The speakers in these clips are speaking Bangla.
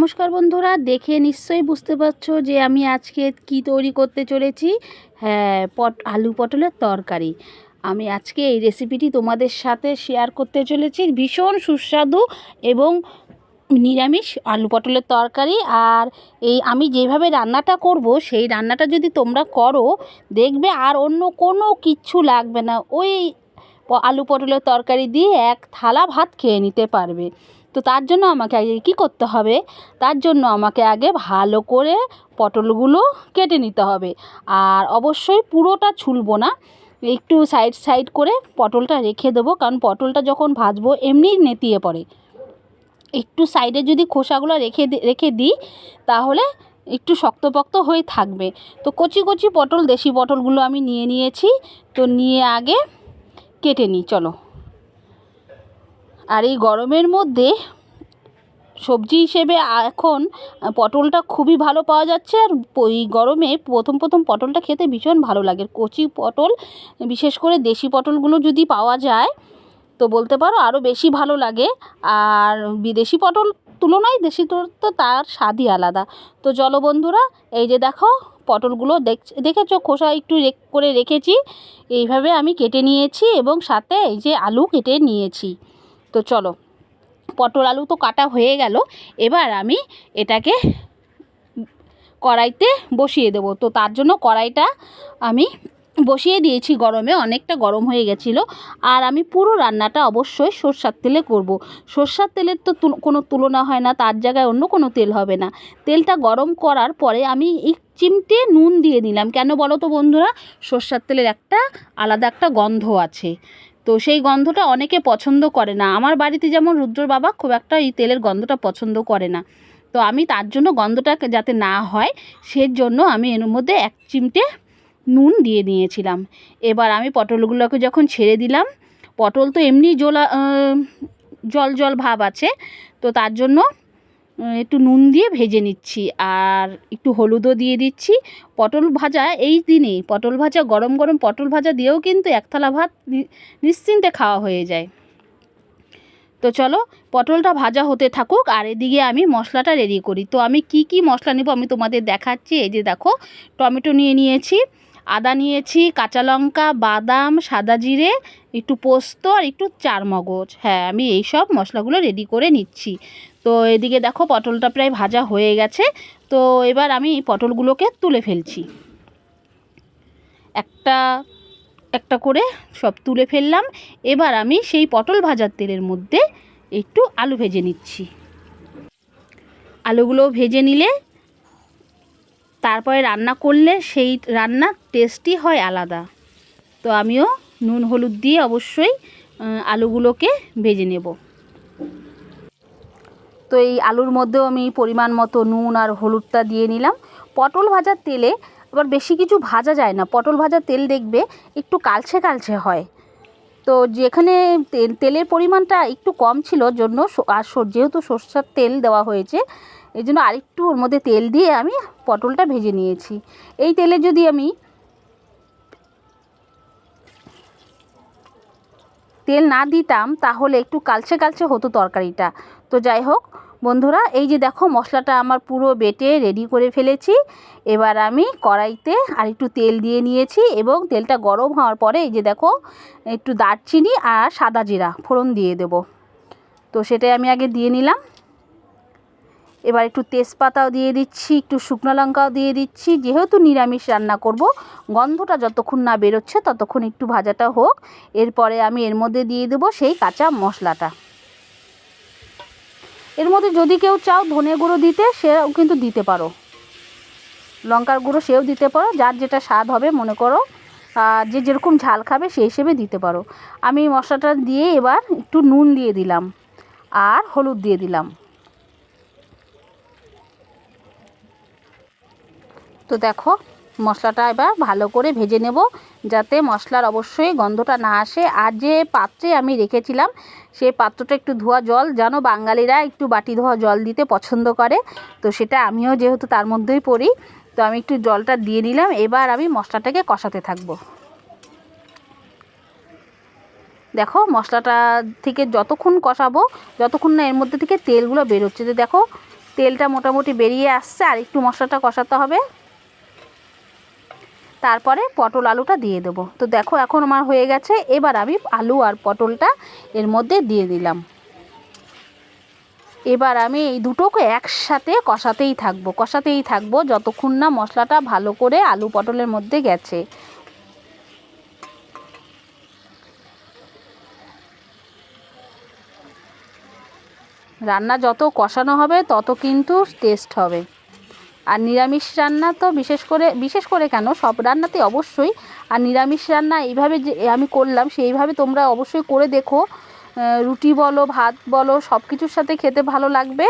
নমস্কার বন্ধুরা, দেখে নিশ্চয়ই বুঝতে পারছ যে আমি আজকে কি তৈরি করতে চলেছি। হ্যাঁ পট, আলু পটলের তরকারি। আমি আজকে এই রেসিপিটি তোমাদের সাথে শেয়ার করতে চলেছি। ভীষণ সুস্বাদু এবং নিরামিষ আলু পটলের তরকারি। আর এই আমি যেভাবে রান্নাটা করব, সেই রান্নাটা যদি তোমরা করো, দেখবে আর অন্য কোনো কিচ্ছু লাগবে না। ওই আলু পটলের তরকারি দিয়ে এক থালা ভাত খেয়ে নিতে পারবে। তো তার জন্য আমাকে আগে কী করতে হবে? তার জন্য আমাকে আগে ভালো করে পটলগুলো কেটে নিতে হবে। আর অবশ্যই পুরোটা ছুলবো না। একটু সাইড সাইড করে পটলটা রেখে দেবো। কারণ পটলটা যখন ভাজবো এমনিই নেতিয়ে পড়ে। একটু সাইডে যদি খোসাগুলো রেখে রেখে দিই, তাহলে একটু শক্তপোক্ত হয়ে থাকবে। তো কচি কচি পটল, দেশি পটলগুলো আমি নিয়ে নিয়েছি। তো নিয়ে আগে কেটে নিই, চলো। আর এই গরমের মধ্যে সবজি হিসেবে এখন পটলটা খুবই ভালো পাওয়া যাচ্ছে। আর এই গরমে প্রথম প্রথম পটলটা খেতে ভীষণ ভালো লাগে। কচি পটল, বিশেষ করে দেশি পটলগুলো যদি পাওয়া যায়, তো বলতে পারো আরও বেশি ভালো লাগে। আর বিদেশি পটল তুলনায় দেশি তো তো তার স্বাদই আলাদা। তো চলো বন্ধুরা, এই যে দেখো পটলগুলো দেখ, দেখেছ? খোসা একটু করে রেখেছি। এইভাবে আমি কেটে নিয়েছি এবং সাথে এই যে আলু কেটে নিয়েছি। তো চলো, পটল আলু তো কাটা হয়ে গেল, এবার আমি এটাকে কড়াইতে বসিয়ে দেবো। তো তার জন্য কড়াইটা আমি বসিয়ে দিয়েছি গরমে, অনেকটা গরম হয়ে গেছিল, আর আমি পুরো রান্নাটা অবশ্যই সর্ষার তেলে করব। সর্ষার তেলের তো কোনো তুলনা হয় না, তার জায়গায় অন্য কোনো তেল হবে না। তেলটা গরম করার পরে আমি এক চিমটে নুন দিয়ে দিলাম। কেন বলো তো বন্ধুরা? সর্ষার তেলের একটা আলাদা একটা গন্ধ আছে। তো সেই গন্ধটা অনেকে পছন্দ করে না। আমার বাড়িতে যেমন রুদ্রর বাবা খুব একটা এই তেলের গন্ধটা পছন্দ করে না। তো আমি তার জন্য গন্ধটা যাতে না হয়, সেজন্য আমি এর মধ্যে এক চিমটে নুন দিয়ে নিয়েছিলাম এবার আমি পটলগুলোকে যখন ছেড়ে দিলাম, পটল তো এমনি জলা জল জল ভাব আছে। তো তার জন্য একটু নুন দিয়ে ভেজে নিচ্ছি আর একটু হলুদও দিয়ে দিচ্ছি। পটল ভাজা এই দিনে পটল ভাজা, গরম গরম পটল ভাজা দিয়েও কিন্তু এক থালা ভাত নিশ্চিন্তে খাওয়া হয়ে যায়। তো চলো, পটলটা ভাজা হতে থাকুক আর এদিকে আমি মশলাটা রেডি করি। তো আমি কি কি মশলা নেব আমি তোমাদের দেখাচ্ছি। এই যে দেখো, টমেটো নিয়ে নিয়েছি আদা নিয়েছি, কাঁচা লঙ্কা, বাদাম, সাদা জিরে, একটু পোস্ত আর একটু চারমগজ হ্যাঁ আমি এই সব মশলাগুলো রেডি করে নিচ্ছি। তো এদিকে দেখো পটলটা প্রায় ভাজা হয়ে গেছে। তো এবার আমি পটলগুলোকে তুলে ফেলছি। একটা একটা করে সব তুলে ফেললাম। এবার আমি সেই পটল ভাজার তেলের মধ্যে একটু আলু ভেজে নিচ্ছি। আলুগুলো ভেজে নিলে তারপরে রান্না করলে সেই রান্নার টেস্টই হয় আলাদা। তো আমিও নুন, হলুদ দিয়ে অবশ্যই আলুগুলোকে ভেজে নেব। তো এই আলুর মধ্যেও আমি পরিমাণ মতো নুন আর হলুদটা দিয়ে নিলাম। পটল ভাজার তেলে আবার বেশি কিছু ভাজা যায় না। পটল ভাজার তেল দেখবে একটু কালছে কালছে হয়। তো যেখানে তেল তেলের পরিমাণটা একটু কম ছিল জন্য আর যেহেতু সর্ষার তেল দেওয়া হয়েছে এই জন্য আরেকটু ওর মধ্যে তেল দিয়ে আমি পটলটা ভেজে নিয়েছি। এই তেলে যদি আমি তেল না দিতাম, তাহলে একটু কালচে কালচে হতো তরকারিটা। তো যাই হোক, বন্ধুরা, এই যে দেখো মশলাটা আমার পুরো বেটে রেডি করে ফেলেছি। এবার আমি কড়াইতে আর একটু তেল দিয়ে নিয়েছি এবং তেলটা গরম হওয়ার পরে এই যে দেখো, একটু দারচিনি আর সাদা জিরা ফোড়ন দিয়ে দেব। তো সেটাই আমি আগে দিয়ে নিলাম। এবার একটু তেজপাতাও দিয়ে দিচ্ছি, একটু শুকনো লঙ্কাও দিয়ে দিচ্ছি। যেহেতু নিরামিষ রান্না করব, গন্ধটা যতক্ষণ না বেরোচ্ছে ততক্ষণ একটু ভাজাটা হোক। এরপরে আমি এর মধ্যে দিয়ে দেবো সেই কাঁচা মশলাটা। এর মধ্যে যদি কেউ চাও ধনে গুঁড়ো দিতে, সেও কিন্তু দিতে পারো। লঙ্কার গুঁড়ো সেও দিতে পারো, যার যেটা স্বাদ হবে মনে করো যে যেরকম ঝাল খাবে সেই হিসেবে দিতে পারো। আমি মশলাটা দিয়ে এবার একটু নুন দিয়ে দিলাম, আর হলুদ দিয়ে দিলাম। তো দেখো, মশলাটা এবার ভালো করে ভেজে নেব যাতে মশলার অবশ্যই গন্ধটা না আসে। আর যে পাত্রে আমি রেখেছিলাম সেই পাত্রটা একটু ধোয়া জল। জানো, বাঙালিরা একটু বাটি ধোয়া জল দিতে পছন্দ করে, তো সেটা আমিও যেহেতু তার মধ্যেই পড়ি, তো আমি একটু জলটা দিয়ে নিলাম। এবার আমি মশলাটাকে কষাতে থাকব। দেখো, মশলাটা থেকে যতক্ষণ কষাবো, যতক্ষণ না এর মধ্যে থেকে তেলগুলো বেরোচ্ছে। যে দেখো, তেলটা মোটামুটি বেরিয়ে আসছে, আর একটু মশলাটা কষাতে হবে। তারপরে পটল আলুটা দিয়ে দেবো। তো দেখো এখন আমার হয়ে গেছে, এবার আমি আলু আর পটলটা এর মধ্যে দিয়ে দিলাম। এবার আমি এই দুটোকে একসাথে কষাতেই থাকব কষাতেই থাকব যতক্ষণ না মশলাটা ভালো করে আলু পটলের মধ্যে গেছে। রান্না যত কষানো হবে তত কিন্তু টেস্ট হবে। আর নিরামিষ রান্না তো বিশেষ করে বিশেষ করে কেন? সব রান্নাতে অবশ্যই, আর নিরামিষ রান্না এইভাবে যে আমি করলাম, সেইভাবে তোমরা অবশ্যই করে দেখো। রুটি বলো, ভাত বলো সব কিছুর সাথে খেতে ভালো লাগবে।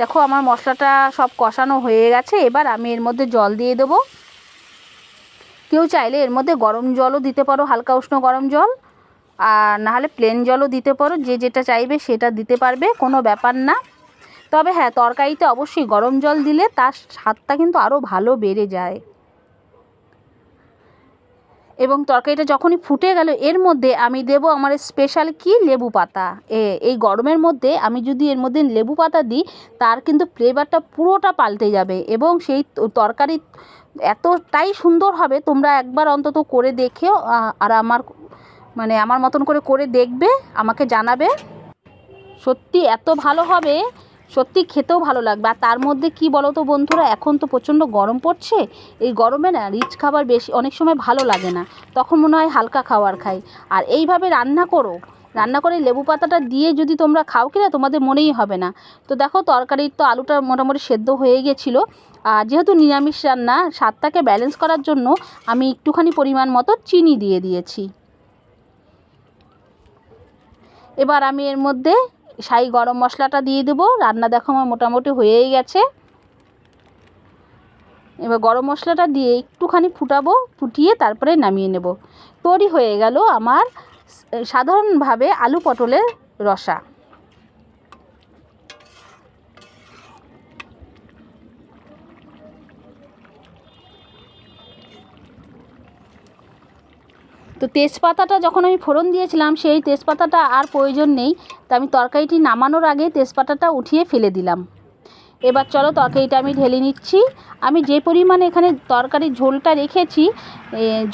দেখো আমার মশলাটা সব কষানো হয়ে গেছে, এবার আমি এর মধ্যে জল দিয়ে দেবো। কেউ চাইলে এর মধ্যে গরম জলও দিতে পারো, হালকা উষ্ণ গরম জল। আর নাহলে প্লেন জলও দিতে পারো, যে যেটা চাইবে সেটা দিতে পারবে, কোনো ব্যাপার না। তবে হ্যাঁ তরকারিতে অবশ্যই গরম জল দিলে তার স্বাদটা কিন্তু আরও ভালো বেড়ে যায়। এবং তরকারিটা যখনই ফুটে গেল, এর মধ্যে আমি দেব আমার স্পেশাল কি? লেবু পাতা। এই গরমের মধ্যে আমি যদি এর মধ্যে লেবু পাতা দিই, তার কিন্তু ফ্লেভারটা পুরোটা পাল্টে যাবে। এবং সেই তরকারি এতটাই সুন্দর হবে, তোমরা একবার অন্তত করে দেখেও আর আমার মানে আমার মতন করে করে দেখবে, আমাকে জানাবে। সত্যি এত ভালো হবে। সত্যি খেতেও ভালো লাগবে। আর তার মধ্যে কি বলো তো বন্ধুরা, এখন তো প্রচণ্ড গরম পড়ছে, এই গরমে না রিচ খাবার বেশি, অনেক সময় ভালো লাগে না। তখন মনে হয় হালকা খাবার খাই। আর এইভাবে রান্না করো, রান্না করে লেবু পাতাটা দিয়ে যদি তোমরা খাও কিনা, তোমাদের মনেই হবে না। তো দেখো তরকারির তো আলুটা মোটামুটি সেদ্ধ হয়ে গেছিল। আর যেহেতু নিরামিষ রান্না, স্বাদটাকে ব্যালেন্স করার জন্য আমি একটুখানি পরিমাণ মতো চিনি দিয়ে দিয়েছি। এবার আমি এর মধ্যে সাই গরম মশলাটা দিয়ে দেবো। রান্না দেখো আমার মোটামুটি হয়েই গেছে। এবার গরম মশলাটা দিয়ে একটুখানি ফুটাবো, ফুটিয়ে তারপরে নামিয়ে নেব। তৈরি হয়ে গেল আমার সাধারণভাবে আলু পটলের রসা। তো তেজপাতাটা যখন আমি ফোড়ন দিয়েছিলাম, সেই তেজপাতাটা আর প্রয়োজন নেই। তো আমি তরকারিটি নামানোর আগে তেজপাতাটা উঠিয়ে ফেলে দিলাম। এবার চলো তরকারিটা আমি ঢেলে নিচ্ছি। আমি যে পরিমাণে এখানে তরকারির ঝোলটা রেখেছি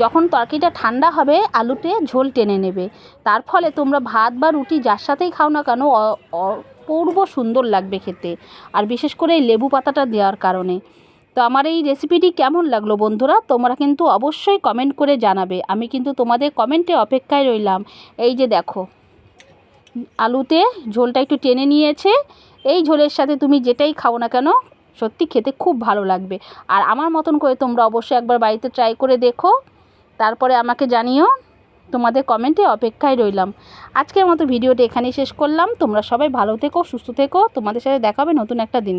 যখন তরকারিটা ঠান্ডা হবে, আলুতে ঝোল টেনে নেবে। তার ফলে তোমরা ভাত বা রুটি যার সাথেই খাও না কেন অপূর্ব সুন্দর লাগবে খেতে। আর বিশেষ করে লেবু পাতাটা দেওয়ার কারণে। তো আমার এই রেসিপিটি কেমন লাগল বন্ধুরা? তোমরা কিন্তু অবশ্যই কমেন্ট করে জানাবে। আমি কিন্তু তোমাদের কমেন্টে অপেক্ষায় রইলাম। এই যে দেখো, আলুতে ঝোলটা একটু টেনে নিয়েছে। এই ঝোলের সাথে তুমি যেটাই খাও না কেন, সত্যি খেতে খুব ভালো লাগবে। আর আমার মতন করে তোমরা অবশ্যই একবার বাড়িতে ট্রাই করে দেখো। তারপরে আমাকে জানিও, তোমাদের কমেন্টে অপেক্ষায় রইলাম। আজকের মতো ভিডিওটা এখানেই শেষ করলাম। তোমরা সবাই ভালো থেকো, সুস্থ থেকো। তোমাদের সাথে দেখাবে নতুন একটা দিন।